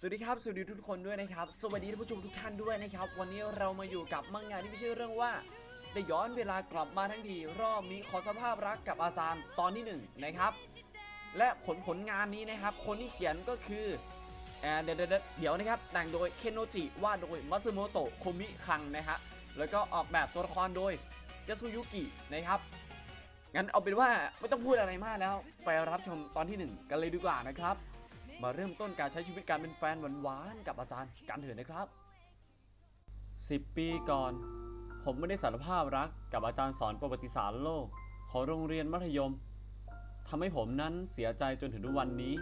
สวัสดีครับ สวัสดีทุกคนด้วยนะครับ สวัสดีท่านผู้ชมทุกท่านด้วยนะครับ วันนี้เรามาอยู่กับมังงานที่ไม่ใช่เรื่องว่าได้ย้อนเวลากลับมาทั้งทีรอบนี้ขอสภาพรักกับอาจารย์ตอนที่หนึ่งนะครับ และผลผลงานนี้นะครับ คนที่เขียนก็คือเอ่อเดี๋ยวเดี๋ยวเดี๋ยวนะครับแต่งโดยเคนโนจิวาดโดยมัซึโมโตะโคมิคังนะฮะแล้วก็ออกแบบตัวละครโดยยาสุยุกินะครับงั้นเอาเป็นว่าไม่ต้องพูดอะไรมากแล้ว ไปรับชมตอนที่หนึ่งกันเลยดีกว่านะครับ มาเริ่มต้นการใช้ชีวิตการเป็นแฟนหวานๆกับอาจารย์กันเถิดนะครับ 10 ปีก่อน ผมไม่ได้สารภาพรักกับอาจารย์สอนประวัติศาสตร์โลก ของโรงเรียนมัธยมทำให้ผมนั้นเสียใจจนถึงทุกวันนี้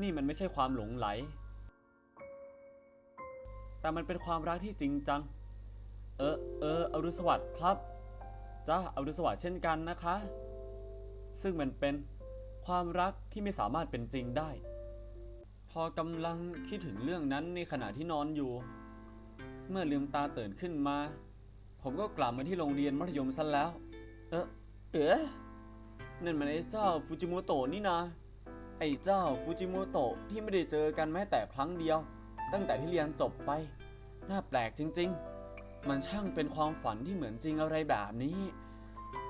นี่มันไม่ใช่ความหลงไหล แต่มันเป็นความรักที่จริงจัง เออเอออรุณสวัสดิ์ครับ จ้าอรุณสวัสดิ์เช่นกันนะคะ ซึ่งมันเป็น ความรักที่ไม่สามารถเป็นจริงได้ พอกำลังคิดถึงเรื่องนั้นในขณะที่นอนอยู่ เมื่อลืมตาตื่นขึ้นมา ผมก็กลับมาที่โรงเรียนมัธยมซะแล้ว เออเอ๋นั่นมันไอ้เจ้าฟูจิโมโตะนี่นะไอ้เจ้าฟูจิโมโตะที่ไม่ได้เจอกันแม้แต่ครั้งเดียว ตั้งแต่ที่เรียนจบไป น่าแปลกจริง ๆ มันช่างเป็นความฝันที่เหมือนจริงอะไรแบบนี้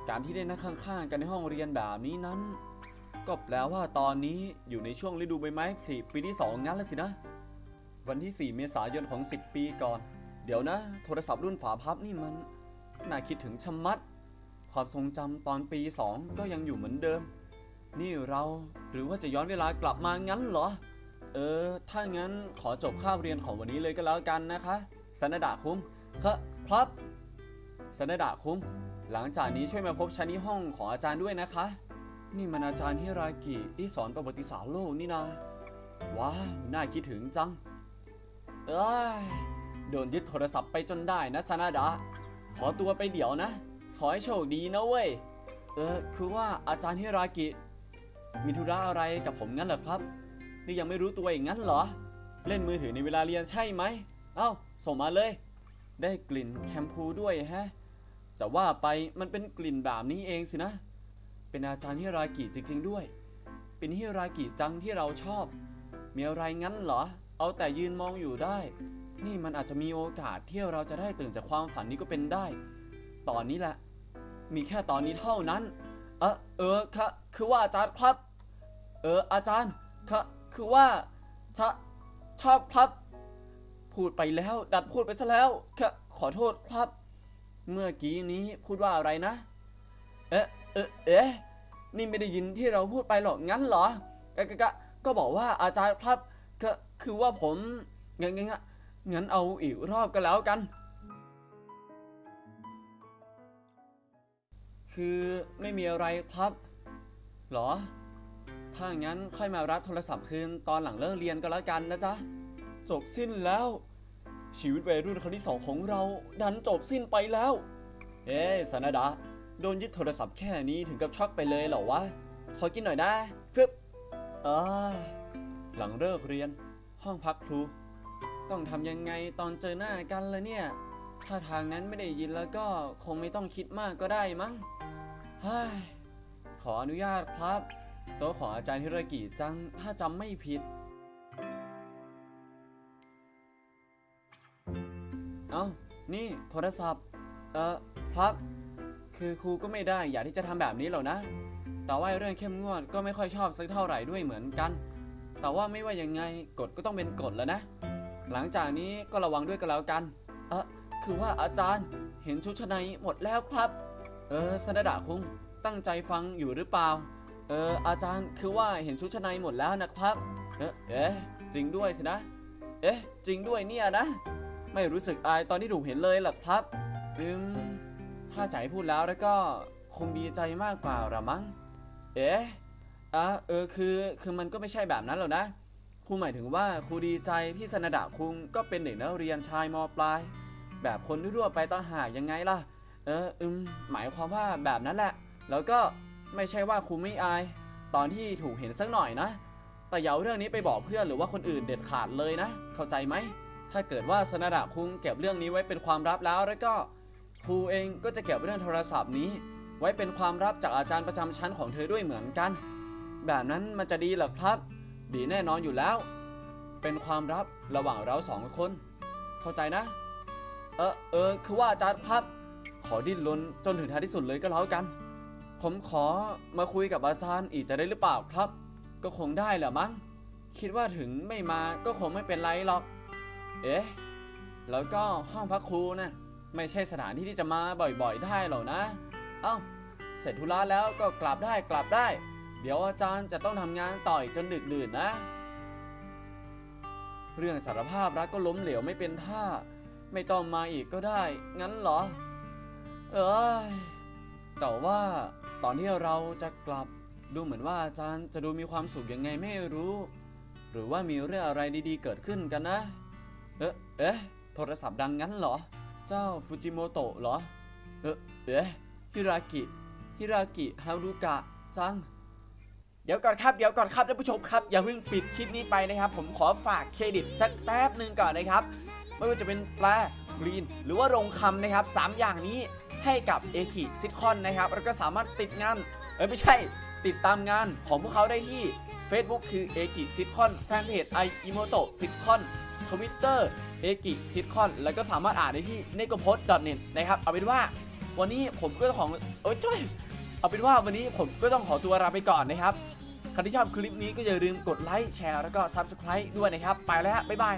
การที่ได้นั่งข้างๆกันในห้องเรียนแบบนี้นั้น ก็แปลว่าตอนนี้อยู่ในช่วงฤดูใบไม้ผลิปีที่ 2 งั้นแล้วสินะ วันที่ 4 เมษายนของ 10 ปีก่อน เดี๋ยวนะ โทรศัพท์รุ่นฝาพับนี่มัน น่าคิดถึงชะมัด ความทรงจำตอนปี 2 ก็ยังอยู่เหมือนเดิม นี่เราหรือว่าจะย้อนเวลากลับมางั้นเหรอ เออ ถ้างั้นขอจบคาบเรียนของวันนี้เลยก็แล้วกันนะคะสันดาคุ้มครับครับสันดาคุ้มหลังจากนี้ช่วยมาพบฉันที่ห้องของอาจารย์ด้วยนะคะ นี่มันอาจารย์ฮิรากิที่สอนประวัติศาสตร์โลกนี่นาว้าวน่าคิดถึงจัง เอ้ยโดนยึดโทรศัพท์ไปจนได้นะซานาดะ ขอตัวไปเดี๋ยวนะ ขอให้โชคดีนะเว้ย เออ คือว่าอาจารย์ฮิรากิ มีธุระอะไรกับผมงั้นเหรอครับ นี่ยังไม่รู้ตัวอีกงั้นเหรอ เล่นมือถือในเวลาเรียนใช่ไหม เอ้า ส่งมาเลย ได้กลิ่นแชมพูด้วยแฮะ จะว่าไปมันเป็นกลิ่นแบบนี้เองสินะ เป็นอาจารย์ฮิรากิจริง ๆ ด้วย เป็นฮิรากิจังที่เราชอบ มีอะไรงั้นเหรอ เอาแต่ยืนมองอยู่ได้ นี่มันอาจจะมีโอกาสที่เราจะได้ตื่นจากความฝันนี้ก็เป็นได้ ตอนนี้แหละ มีแค่ตอนนี้เท่านั้น เออเออคะคือว่าอาจารย์ครับ เอออาจารย์คะคือว่าชชอบครับ พูดไปแล้ว ดัดพูดไปซะแล้วคะขอโทษครับ เมื่อกี้นี้พูดว่าอะไรนะ เอ๊ะเอ๊ะเอ๊ะนี่ไม่ได้ยินที่เราพูดไปหรอกงั้นเหรอกะกะกะก็บอกว่าอาจารย์ครับก็คือว่าผมงั้นงั้นงั้นงั้นเอาอีกรอบก็แล้วกัน คือไม่มีอะไรครับหรอ ถ้างั้นค่อยมารับโทรศัพท์คืนตอนหลังเลิกเรียนก็แล้วกันนะจ๊ะ จบสิ้นแล้ว ชีวิตวัยรุ่นครั้งที่สองของเราดันจบสิ้นไปแล้ว เอ้ยสนาดา โดนยึดโทรศัพท์แค่นี้ถึงกับช็อกไปเลยเหรอวะ ขอกินหน่อยนะฟึบเออหลังเลิกเรียน ห้องพักครู ต้องทำยังไงตอนเจอหน้ากันเลยเนี่ย ถ้าทางนั้นไม่ได้ยินแล้วก็คงไม่ต้องคิดมากก็ได้มั้งฮ้ยขออนุญาตครับโต๊ะของอาจารย์ฮิรากิจังถ้าจำไม่ผิด เอ้า นี่โทรศัพท์ เอ่อครับ คือครูก็ไม่ได้อยากที่จะทำแบบนี้หรอกนะ แต่ว่าเรื่องเข้มงวดก็ไม่ค่อยชอบสักเท่าไหร่ด้วยเหมือนกัน แต่ว่าไม่ว่ายังไงกฎก็ต้องเป็นกฎแล้วนะ หลังจากนี้ก็ระวังด้วยกันแล้วกัน เออคือว่าอาจารย์เห็นชุดชั้นในหมดแล้วครับ เออสนดาคุงตั้งใจฟังอยู่หรือเปล่า เอออาจารย์คือว่าเห็นชุดชั้นในหมดแล้วนะครับ เอ๊ะเอ๊ะจริงด้วยสินะ เอ๊ะจริงด้วยเนี่ยนะ ไม่รู้สึกอายตอนที่ถูกเห็นเลยหรอกครับ อืม ถ้าใจพูดแล้วแล้วก็คงดีใจมากกว่าละมั้ง เอ๊ะอะเออคือคือมันก็ไม่ใช่แบบนั้นหรอกนะครูหมายถึงว่าครูดีใจที่สนดาคุงก็เป็นเด็กนักเรียนชายมปลาย แบบคนทั่วๆไปต่างหากยังไงล่ะ เอออืมหมายความว่าแบบนั้นแหละ แล้วก็ไม่ใช่ว่าครูไม่อาย ตอนที่ถูกเห็นสักหน่อยนะ แต่อย่าเอาเรื่องนี้ไปบอกเพื่อนหรือว่าคนอื่นเด็ดขาดเลยนะ เข้าใจไหม ถ้าเกิดว่าสนดาคุงเก็บเรื่องนี้ไว้เป็นความลับแล้วแล้วก็ ครูเองก็จะเก็บเรื่องโทรศัพท์นี้ ไว้เป็นความลับจากอาจารย์ประจำชั้นของเธอด้วยเหมือนกัน แบบนั้นมันจะดีหรอครับ ดีแน่นอนอยู่แล้ว เป็นความลับระหว่างเราสองคน เข้าใจนะ เออเออคือว่าอาจารย์ครับ ขอดิ้นรนจนถึงท้ายที่สุดเลยก็แล้วกัน ผมขอมาคุยกับอาจารย์อีกจะได้หรือเปล่าครับ ก็คงได้แหละมั้งคิดว่าถึงไม่มาก็คงไม่เป็นไรหรอก เอ๊ะ แล้วก็ห้องพักครูนะ ไม่ใช่สถานที่ที่จะมาบ่อยๆ ได้หรอกนะ เอ้า เสร็จธุระแล้วก็กลับได้กลับได้ เดี๋ยวอาจารย์จะต้องทำงานต่ออีกจนดึกดื่นนะ เรื่องสารภาพรักก็ล้มเหลวไม่เป็นท่า ไม่ต้องมาอีกก็ได้ งั้นเหรอ เอ้ยแต่ว่าตอนที่เราจะกลับดูเหมือนว่าอาจารย์จะดูมีความสุขยังไงไม่รู้ หรือว่ามีเรื่องอะไรดีๆ เกิดขึ้นกันนะ เอ๊ะเอ๊ะโทรศัพท์ดังงั้นเหรอ เจ้าฟูจิโมโตะเหรอ เอ๊ะเอ๊ะฮิรากิ ฮิรากิ ฮารุกะ จัง เดี๋ยวก่อนครับ เดี๋ยวก่อนครับท่านผู้ชมครับ อย่าเพิ่งปิดคลิปนี้ไปนะครับ ผมขอฝากเครดิตสักแป๊บหนึ่งก่อนนะครับ ไม่ว่าจะเป็นแปลกรีน หรือว่าโรงคำนะครับ 3 อย่างนี้ให้กับเอคิซิทคอนนะครับ แล้วก็สามารถติดงาน เอ้ยไม่ใช่ ติดตามงานของพวกเขาได้ที่ Facebook คือเอกิซิทคอนแฟนเพจไออิโมโตซิทคอน ทวิตเตอร์เอกิซิทคอนแล้วก็สามารถอ่านได้ที่ n e g o p o s t n e t นะครับ เอาเป็นว่าวันนี้ผมก็ต้องของเอ้ยจ้อยเอาเป็นว่าวันนี้ผมก็ต้องขอตัวลาไปก่อนนะครับใครที่ชอบคลิปนี้ก็อย่าลืมกดไลค์แชร์แล้วก็ Subscribe ด้วยนะครับ ไปแล้วฮะบ๊ายบาย